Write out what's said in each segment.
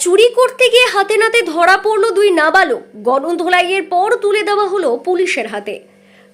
চুরি করতে গিয়ে হাতে নাতে ধরা পড়ল দুই নাবালক। গণধোলাইয়ের পর তুলে দেওয়া হলো পুলিশের হাতে।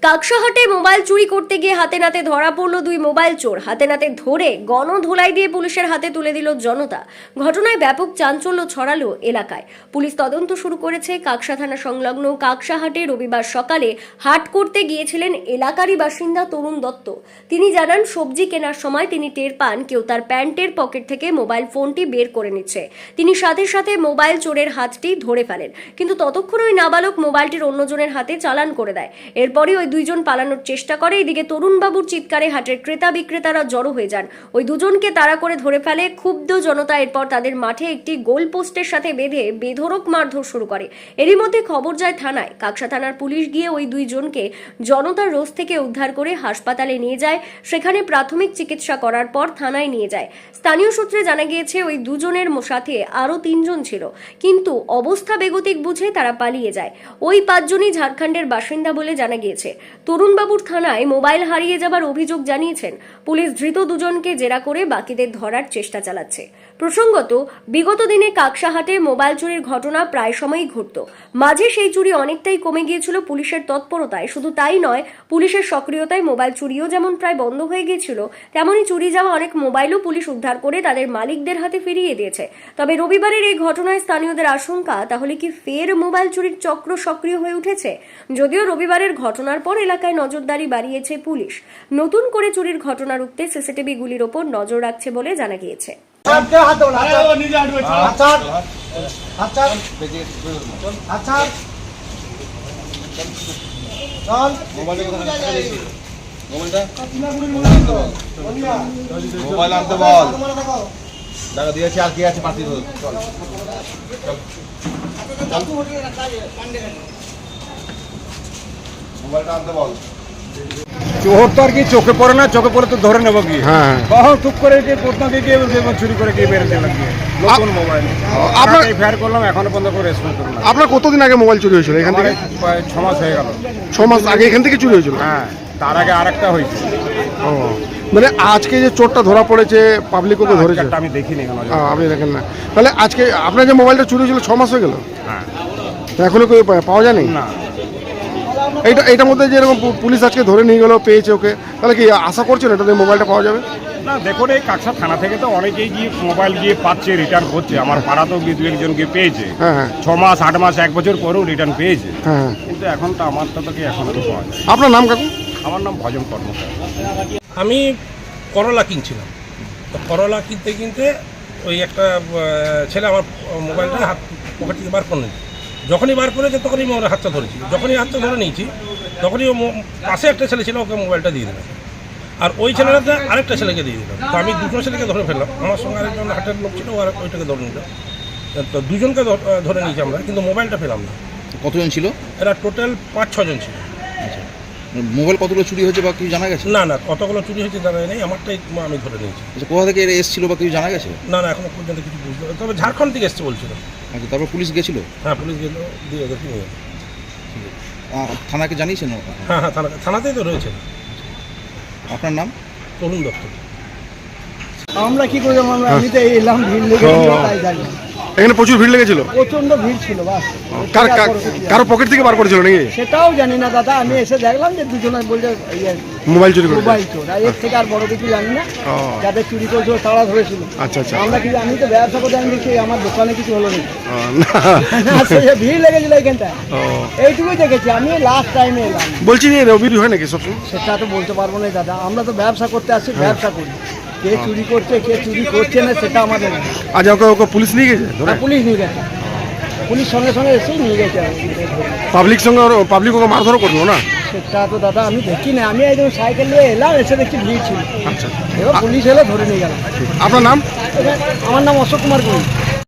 কাকসাহাটে মোবাইল চুরি করতে গিয়ে হাতে নাতে ধরা পড়ল দুই মোবাইল চোর। হাতে নাতে ধরে গণধোলাই দিয়ে পুলিশের হাতে তুলে দিল জনতা। ঘটনায় ব্যাপক চাঞ্চল্য ছড়ালো এলাকায়। পুলিশ তদন্ত শুরু করেছে কাকসা থানা সংলগ্ন কাকসাহাটে রবিবার সকালে হাট করতে গিয়েছিলেন এলাকারই বাসিন্দা তরুণ দত্ত। তিনি জানান, সবজি কেনার সময় তিনি টের পান, কেউ তার প্যান্টের পকেট থেকে মোবাইল ফোনটি বের করে নিচ্ছে। তিনি সাথে সাথে মোবাইল চোরের হাতটি ধরে ফেলেন, কিন্তু ততক্ষণ ওই নাবালক মোবাইলটির অন্যজনের হাতে চালান করে দেয়। এরপরই ওই দুইজন পালানোর চেষ্টা করে। এদিকে তরুণবাবুর চিৎকারে হাটের ক্রেতা বিক্রেতারা জড়ো হয়ে যান। ওই দুজনকে তাড়া করে ধরে ফেলে ক্ষুব্ধ জনতা। এরপর তাদের মাঠে একটি গোল পোস্টের সাথে বেঁধে বেধরক মারধর শুরু করে। এরই মধ্যে খবর যায় থানায়। কাকসা থানার পুলিশ গিয়ে ওই দুইজনকে জনতার রোষ থেকে উদ্ধার করে হাসপাতালে নিয়ে যায়। সেখানে প্রাথমিক চিকিৎসা করার পর থানায় নিয়ে যায়। স্থানীয় সূত্রে জানা গিয়েছে, ওই দুজনের সাথে আরও তিনজন ছিল। কিন্তু অবস্থা বেগতিক বুঝে তারা পালিয়ে যায়। ওই পাঁচজনই ঝাড়খণ্ডের বাসিন্দা বলে জানা গিয়েছে। তরুণবাবুর থানায় মোবাইল হারিয়ে যাবার অভিযোগ জানিয়েছেন। পুলিশ ধৃত দুজনকে জেরা করে বাকিদের ধরার চেষ্টা চালাচ্ছে। প্রসঙ্গত, বিগত দিনে কাকসাহাটে মোবাইল চুরির ঘটনা প্রায় সময়ই ঘটত। মাঝে সেই চুরি অনেকটাই কমে গিয়েছিল পুলিশের তৎপরতায়। শুধু তাই নয়, পুলিশের সক্রিয়তায় মোবাইল চুরিও যেমন প্রায় বন্ধ হয়ে গিয়েছিল, তেমনই চুরি যাওয়া অনেক মোবাইলও পুলিশ উদ্ধার করে তাদের মালিকদের হাতে ফিরিয়ে দিয়েছে। তবে রবিবারের এই ঘটনায় স্থানীয়দের আশঙ্কা, তাহলে কি ফের মোবাইল চুরির চক্র সক্রিয় হয়ে উঠেছে? যদিও রবিবারের ঘটনার পর এলাকায় নজরদারি বাড়িয়েছে পুলিশ নতুন করে চুরির ঘটনা রুখতে সিসিটিভি গুলির ওপর নজর রাখছে বলে জানা গিয়েছে। চল। আর কি আছে দেবো চল বল চোর তো আর কি চোখে পড়ে না চোখে পড়ে তো ধরে নেব কি হ্যাঁ টুক করে চুরি করে গিয়ে নতুন মোবাইল। আপনার- ফেয়ার করলাম এখনও পর্যন্ত করে রেসপন্স করলাম আপনার কতদিন আগে মোবাইল চুরি হয়েছিল এখান থেকে? ছ মাস হয়ে গেল। ছ মাস আগে এখান থেকে চুরি হয়েছিল? হ্যাঁ তার আগে আরেকটা হয়েছে। ও মানে আজকে যে চোরটা ধরা পড়েছে পাবলিক ওকে ধরেছে? আমি দেখিনি আপনি দেখেন না। তাহলে আজকে আপনার যে মোবাইলটা চুরি হয়েছিল ছ মাস হয়ে গেল? হ্যাঁ। তো এখনও কেউ পাওয়া যায়নি? না। এইটা এইটার মধ্যে যেরকম পু- পুলিশ আজকে ধরে নিয়ে গেলো পেয়েছে ওকে তাহলে কি আশা করছেন এটাতে মোবাইলটা পাওয়া যাবে? না দেখুন এই কাকসা থানা থেকে তো অনেকেই গিয়ে মোবাইল গিয়ে পাচ্ছে রিটার্ন করছে। আমার পাড়াতেও গিয়ে দু একজন গিয়ে পেয়েছে। হ্যাঁ হ্যাঁ। ছ মাস আট মাস এক বছর পরেও রিটার্ন পেয়েছে। হ্যাঁ। কিন্তু এখন তো আমার তো কি এখন তো পাওয়া যায় আপনার নাম কাকু? আমার নাম ভজন কর্মকার। আমি করলা কিনছিলাম। তো করলা কিনতে কিনতে ওই একটা ছেলে আমার মোবাইলটা হাত পকেট থেকে বার করে যখনই বার করেছে তখনই আমি ওর হাতটা ধরেছি যখনই হাতটা ধরে নিয়েছি তখনই ও পাশে একটা ছেলে ছিল ওকে মোবাইলটা দিয়ে দিলাম। আর ওই ছেলেটাতে আরেকটা ছেলেকে দিয়ে দিলাম। তো আমি দুটো ছেলেকে ধরে ফেললাম। আমার সঙ্গে আরেকজন হাটের লোক ছিল ও আর ওইটাকে ধরে নিল। তো দুজনকে ধরে নিয়েছি আমরা কিন্তু মোবাইলটা পেলাম না। কতজন ছিল? এরা টোটাল পাঁচ ছজন ছিল। মোবাইল কতগুলো চুরি হয়েছে বা কিছু জানা গেছে? না না কতগুলো চুরি হয়েছে জানা নেই আমারটাই আমি ধরে নিয়েছি। আচ্ছা কোথা থেকে এরা এসেছিল বা কিছু জানা গেছে? না না এখনও পর্যন্ত কিছু বুঝতে পারি তবে ঝাড়খণ্ড থেকে এসছে বলছিল। আচ্ছা তারপর পুলিশ গেছিল? হ্যাঁ পুলিশ গেল দিয়ে ওদেরকে নিয়ে থানাকে জানিয়েছেন? হ্যাঁ হ্যাঁ থানা থানাতেই তো রয়েছে। আপনার নাম? তরুণ দত্ত। আমরা কি করলাম আমরা আমি তো এলাম ভিড় লেগে তাই জানি এখানে প্রচুর ভিড় লেগেছিল? প্রচণ্ড ভিড় ছিল বাস। কার পকেট থেকে বার করেছিল নাকি? সেটাও জানি না দাদা। আমি এসে দেখলাম যে দুজনে বলছে ইয়ে, মোবাইল চুরি করে মোবাইল চোর। আর এর থেকে আর বড় কিছু জানি না। যাদের চুরি করেছিল তারা ধরেছিল। আচ্ছা আচ্ছা। আমরা কি আমি তো ব্যবসা করতে আমি দেখছি আমার দোকানে কিছু হলো না। সে ভিড় লেগেছিল এখানটা। এইটুকুই দেখেছি। আমি লাস্ট টাইমে এলাম। বলছি যে রবির হয় নাকি সবসময়? সেটা তো বলতে পারব না দাদা। আমরা তো ব্যবসা করতে আসছি ব্যবসা করি। কে চুরি করছে কে চুরি করছে না সেটা আমাদের না। আজ ওকে ওকে পুলিশ নিয়ে গেছে ধরে? আর পুলিশ নিয়ে গেছে। পুলিশ সঙ্গে সঙ্গে এসেই নিয়ে গেছে। পাবলিক সঙ্গে পাবলিক ওকে মারধরও করব না? সেটা তো দাদা আমি দেখি না। আমি একদম সাইকেল নিয়ে এলাম এসে দেখছি ভিড় ছিল। আচ্ছা। এবার পুলিশ এলে ধরে নিয়ে গেলাম আপনার নাম? আমার নাম অশোক কুমার গুরু